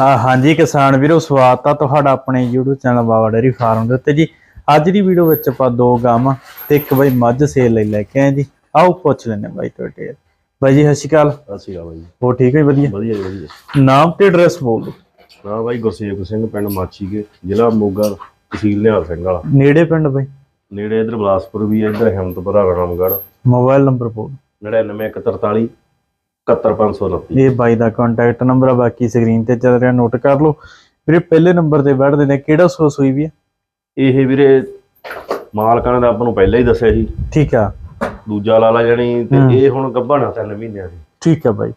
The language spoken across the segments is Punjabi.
ਆ ਹਾਂਜੀ ਕਿਸਾਨ ਵੀਰੋ ਸਵਾਗਤ ਆ ਤੁਹਾਡਾ ਆਪਣੇ YouTube channel Baba dairy farm ਦੇ ਉੱਤੇ ਜੀ। ਅੱਜ ਦੀ ਵੀਡੀਓ ਵਿੱਚ ਆਪਾਂ ਦੋ ਗਾਵਾਂ ਤੇ ਇੱਕ ਬਈ ਮੱਝ ਸੇਲ ਲਈ ਲੈ ਕੇ ਆਏ ਜੀ। ਆਓ ਪੁੱਛ ਲੈਨੇ ਬਾਈ ਤੁਹਾਡੇ। ਬਾਈ ਜੀ ਸਤਿ ਸ਼੍ਰੀ ਅਕਾਲ। ਸਤਿ ਸ਼੍ਰੀ ਅਕਾਲ ਬਾਈ ਹੋ ਠੀਕ ਹੈ ਜੀ? ਵਧੀਆ? ਵਧੀਆ ਜੀ ਵਧੀਆ ਨਾਮ ਤੇ ਐਡਰੈਸ ਬੋਲ ਦਿਓ। ਨਾ ਬਾਈ ਗੁਰਸੇਵਕ ਸਿੰਘ ਪਿੰਡ ਮਾਚੀਕੇ ਜ਼ਿਲ੍ਹਾ ਮੋਗਾ ਤਹਿਸੀਲ ਨਿਹਾਲ ਸਿੰਘ ਵਾਲਾ। ਨੇੜੇ ਪਿੰਡ ਬਾਈ? ਨੇੜੇ ਇਧਰ ਬਲਾਸਪੁਰ ਵੀ ਹੈ ਇਧਰ ਹਿੰਮਤਪੁਰਾ ਰਾਮਗੜ੍ਹ। ਮੋਬਾਈਲ ਨੰਬਰ ਬੋਲ 99143 71529 ਇਹ ਬਾਈ ਦਾ ਕੰਟੈਕਟ ਨੰਬਰ ਆ ਬਾਕੀ ਸਕਰੀਨ ਤੇ ਚੱਲ ਰਿਹਾ ਨੋਟ ਕਰ ਲਓ। ਵੀਰੇ ਪਹਿਲੇ ਨੰਬਰ ਤੇ ਬੈਠਦੇ ਨੇ ਕਿਹੜਾ ਸੋਸ ਹੋਈ ਵੀ ਆ? ਇਹ ਵੀਰੇ ਮਾਲਕਾਂ ਤਾਂ ਆਪਾਂ ਨੂੰ ਪਹਿਲਾਂ ਹੀ ਦੱਸਿਆ ਸੀ। ਠੀਕ ਆ। ਦੂਜਾ ਲਾਲਾ ਜਣੀ ਤੇ ਹੂੰ। ਇਹ ਹੁਣ ਗੱਭਣਾ ਤਿੰਨ ਮਹੀਨਿਆਂ ਦੀ। ਠੀਕ ਆ ਬਾਈ।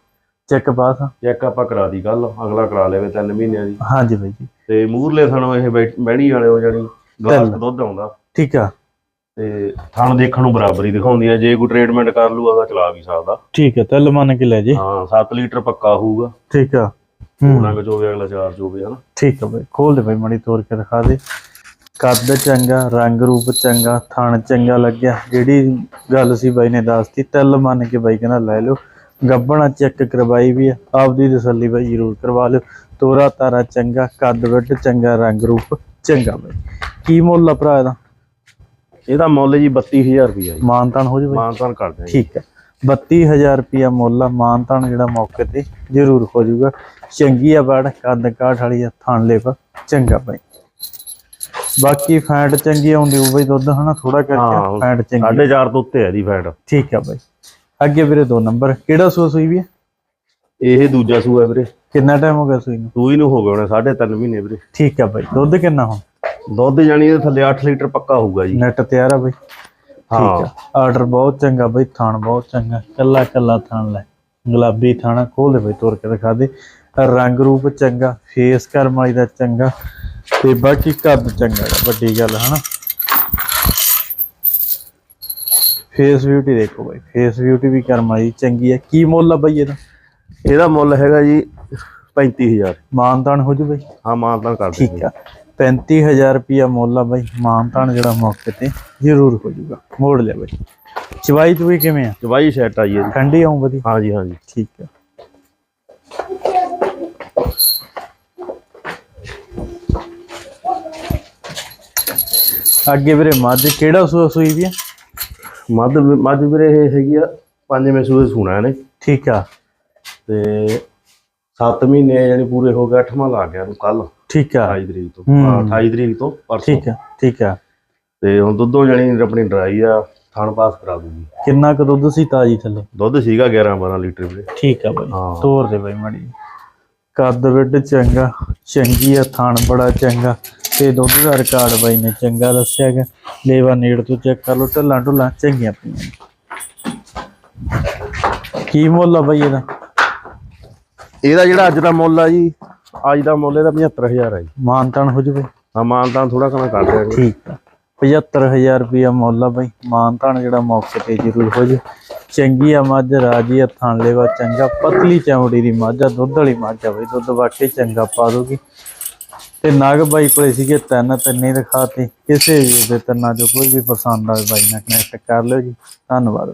ਚੈੱਕ ਪਾਸ ਚੈੱਕ ਆਪਾਂ ਕਰਾ ਦੀ ਕੱਲ ਅਗਲਾ ਕਰਾ ਲੇਵੇ ਤਿੰਨ ਮਹੀਨਿਆਂ ਦੀ। ਹਾਂਜੀ ਬਾਈ ਜੀ। ਤੇ ਮੂਰਲੇ ਥਣੋਂ ਇਹ ਬਹਿਣੀ ਵਾਲੇ ਉਹ ਜਣੀ ਗਲਾਸ। ਦੁੱਧ ਆਉਂਦਾ। ਠੀਕ ਆ। ਤੇ ਥਣ ਦੇਖਣ ਨੂੰ ਬਰਾਬਰ ਹੀ ਦਿਖਾਉਂਦੀ ਹੈ ਜੇ ਕੋਈ ਟ੍ਰੀਟਮੈਂਟ ਕਰ ਲੂਗਾ ਤਾਂ ਚਲਾ ਵੀ ਸਕਦਾ। ਠੀਕ ਆ ਤੈਲ ਮੰਨ ਕੇ ਲੈ ਜੀ। ਹਾਂ 7 ਲੀਟਰ ਪੱਕਾ ਹੋਊਗਾ। ਠੀਕ ਆ। ਹੋਣਾ ਕਿ ਜੋ ਵੀ ਅਗਲਾ ਚਾਰ ਜੋ ਵੀ ਹਨਾ। ਠੀਕ ਆ ਬਈ ਖੋਲ ਦੇ ਬਈ ਮੜੀ ਤੋੜ ਕੇ ਦਿਖਾ ਦੇ। ਕੱਦ ਚੰਗਾ ਰੰਗ ਰੂਪ ਚੰਗਾ ਥਣ ਚੰਗਾ ਲੱਗਿਆ। ਜਿਹੜੀ ਗੱਲ ਸੀ ਬਾਈ ਨੇ ਦੱਸਤੀ ਤਿਲ ਮੰਨ ਕੇ ਬਾਈ ਕਹਿੰਦਾ ਲੈ ਲਓ। ਗੱਬਣਾ ਚੈੱਕ ਕਰਵਾਈ ਵੀ ਆ। ਆਪਦੀ ਤਸੱਲੀ ਬਾਈ ਜ਼ਰੂਰ ਕਰਵਾ ਲਿਓ। ਤੋਰਾ ਤਾਰਾ ਚੰਗਾ ਕੱਦ ਵੱਡ ਚੰਗਾ ਰੰਗ ਰੂਪ ਚੰਗਾ ਬਾਈ। ਕੀ ਮੁੱਲ ਆ ਭਰਾ ਇਹਦਾ? ਇਹਦਾ ਮੁੱਲ ਜੀ 32000 ਰੁਪਇਆ ਜੀ। ਮਾਨਤਾਨ ਹੋ ਜਾਵੇ? ਮਾਨਤਾਨ ਕਰ ਦਿਆਂਗੇ। ਠੀਕ ਹੈ। 32000 ਰੁਪਿਆ ਮੁੱਲ ਆ ਮਾਨਤਾਨ ਜਿਹੜਾ ਮੌਕੇ ਤੇ ਜ਼ਰੂਰ ਹੋ ਜਾਊਗਾ। ਚੰਗੀ ਆ ਬੜ ਕੱਦ ਕਾਠ ਵਾਲੀ ਆ ਥਣ ਲੇਵਾ ਚੰਗਾ ਬਾਈ। ਬਾਕੀ ਫੈਟ ਚੰਗੀ ਆਉਂਦੀ ਉਹ ਬਈ ਦੁੱਧ ਹਨਾ ਥੋੜਾ ਹਾਂ, ਕਰਕੇ ਫੈਟ ਚੰਗੀ ਸਾਢੇ ਚਾਰ ਤੋਂ ਉੱਤੇ ਹੈ ਦੀ ਫੈਟ। ਠੀਕ ਆ ਬਾਈ। ਅੱਗੇ ਵੀਰੇ ਦੋ ਨੰਬਰ ਕਿਹੜਾ ਸੂਆ ਸੂਈ ਵੀ? ਇਹ ਦੂਜਾ ਸੂਆ ਵੀਰੇ। ਕਿੰਨਾ ਟਾਈਮ ਹੋ ਗਿਆ ਸੂਈ ਨੂੰ? ਸੂਈ ਨੂੰ ਹੋ ਗਏ ਹੋਣੇ ਸਾਢੇ ਤਿੰਨ ਮਹੀਨੇ ਵੀਰੇ। ਠੀਕ ਆ ਬਾਈ। ਦੁੱਧ ਕਿੰਨਾ ਹੁਣ? ਦੁੱਧ ਜਾਨੀ ਇਹਦੇ ਥੱਲੇ 8 ਲੀਟਰ ਪੱਕਾ ਹੋਊਗਾ ਜੀ। ਨੈਟ ਤਿਆਰ ਆ ਬਾਈ। ਹਾਂ ਠੀਕ ਆ। ਆਰਡਰ ਬਹੁਤ ਚੰਗਾ ਬਾਈ ਥਣ ਬਹੁਤ ਚੰਗਾ। ਕੱਲਾ ਕੱਲਾ ਥਣ ਲੈ। ਗੁਲਾਬੀ ਥਾਣਾ ਖੋਲ ਦੇ ਬਾਈ ਤੋੜ ਕੇ ਦਿਖਾ ਦੇ। ਰੰਗ ਰੂਪ ਚੰਗਾ ਫੇਸ ਕਰਮ ਵਾਲੀ ਦਾ ਚੰਗਾ। ਤੇ ਬਾਕੀ ਕੱਦ ਚੰਗਾ ਵੱਡੀ ਗੱਲ ਹਨਾ? ਫੇਸ ਬਿਊਟੀ ਦੇਖੋ ਬਾਈ ਫੇਸ ਬਿਊਟੀ ਵੀ ਕਰਮ ਵਾਲੀ ਚੰਗੀ ਹੈ ਕੀ ਮੁੱਲ ਆ ਬਾਈ ਇਹਦਾ? ਇਹਦਾ ਮੁੱਲ ਹੈਗਾ ਜੀ 35000 ਮਾਨਤਾਨ ਹੋ ਜੂ ਬਾਈ। ਹਾਂ ਮਾਨਤਾਨ ਕਰ ਠੀਕ ਦਿਆਂਗੇ ਆ। 35000 ਰੁਪਿਆ ਮੁੱਲ ਆ ਬਾਈ। ਮਾਨਤਾਨ ਜਿਹੜਾ ਮੌਕੇ ਤੇ ਜ਼ਰੂਰ ਹੋ ਜੂਗਾ ਮੋੜ ਲਿਆ ਬਾਈ। ਚਵਾਈ ਚੁਈ ਕਿਵੇਂ ਆ? ਚਵਾਈ ਸੈੱਟ ਆਈ ਹੈ ਜੀ ਠੰਡੀ ਆਉਂ ਵਧੀਆ? ਹਾਂਜੀ ਹਾਂਜੀ। ਠੀਕ ਹੈ ਅੱਗੇ ਵੀਰੇ ਮੱਝ ਕਿਹੜਾ ਸੂਆ ਸੂਈ ਵੀ ਆ? ਮੱਧ ਮੱਝ ਵੀਰੇ ਇਹ ਹੈਗੀ ਆ ਪੰਜਵੇਂ ਸੂਏ ਸੂਣਾ ਇਹਨੇ। ਠੀਕ ਆ। ਤੇ 7 ਮਹੀਨੇ ਯਾਨੀ ਪੂਰੇ ਹੋ ਗਏ 8ਵਾਂ ਲੱਗ ਗਿਆ ਨੂੰ ਕੱਲ ਠੀਕ ਆ। 28 ਤਰੀਕ ਤੋਂ। ਹੂੰ। ਹਾਂ 28 ਤਰੀਕ ਤੋਂ ਪਰਸੋਂ। ਠੀਕ ਆ ਠੀਕ ਆ। ਤੇ ਹੁਣ ਦੁੱਧੋਂ ਜਾਨੀ ਆਪਣੀ ਡਰਾਈ ਆ ਥਣ ਪਾਸ ਕਰਾ ਦੂਗੀ। ਕਿੰਨਾ ਕੁ ਦੁੱਧ ਸੀ ਤਾਜੀ ਥੱਲੇ? ਦੁੱਧ ਸੀਗਾ 11 12 ਲੀਟਰ ਵੀਰੇ। ਠੀਕ ਆ ਬਾਈ ਹਾਂ। ਤੋਰ ਦੇ ਬਾਈ ਮੜੀ ਕੱਦ ਵਿੱਡ ਚੰਗਾ ਚੰਗੀ ਆ ਥਾਣ ਬੜਾ ਚੰਗਾ। ਤੇ ਦੁੱਧ ਦਾ ਰਿਕਾਰਡ ਬਾਈ ਨੇ ਚੰਗਾ ਦੱਸਿਆ ਗਿਆ। ਲੇਵਾ ਨੇੜ ਤੋਂ ਚੈੱਕ ਕਰ ਲਓ ਢੱਲਾਂ ਢੁੱਲਾਂ ਚੰਗੀਆਂ ਪਈਆਂ ਨੇ। ਕੀ ਮੁੱਲ ਆ ਬਾਈ ਇਹਦਾ? ਇਹਦਾ ਜਿਹੜਾ ਅੱਜ ਦਾ ਮੁੱਲ ਆ ਜੀ ਅੱਜ ਦਾ ਮੁੱਲ ਇਹਦਾ 75000 ਹੈ ਜੀ। ਮਾਨਤਾਨ ਹੋ ਜਵੇ। ਹਾਂ ਮਾਨਤਾਂ ਥੋੜਾ ਕਣਾ ਕਰ ਦਿਆਂਗੇ ਠੀਕ ਆ। 75000 ਰੁਪਿਆ ਮੁੱਲ ਆ ਬਾਈ। ਮਾਨਤਾਨ ਜਿਹੜਾ ਮੌਕੇ ਤੇ ਜ਼ਰੂਰ ਹੋ ਜੇ। ਚੰਗੀ ਆ ਮੱਝ ਰਾਜੀ ਆ ਲੇਵਾ ਚੰਗਾ ਪਤਲੀ ਚਮੜੀ ਦੀ ਮੱਝ ਆ ਦੁੱਧ ਵਾਲੀ ਮੱਝ ਆ ਬਾਈ। ਦੁੱਧ ਵਾਕਈ ਚੰਗਾ ਪਾ ਦੋਗੀ। ਤੇ ਨਾਗ ਬਾਈ ਕੋਲੇ ਸੀਗੇ ਤਿੰਨ ਤਿੰਨੇ ਦਿਖਾਤੇ ਕਿਸੇ ਵੀ ਦੇ ਤਿੰਨਾਂ ਚੋਂ ਕੋਈ ਵੀ ਪਸੰਦ ਆਵੇ ਬਾਈ ਨਾਲ ਕਨੈਕਟ ਕਰ ਲਿਓ ਜੀ। ਧੰਨਵਾਦ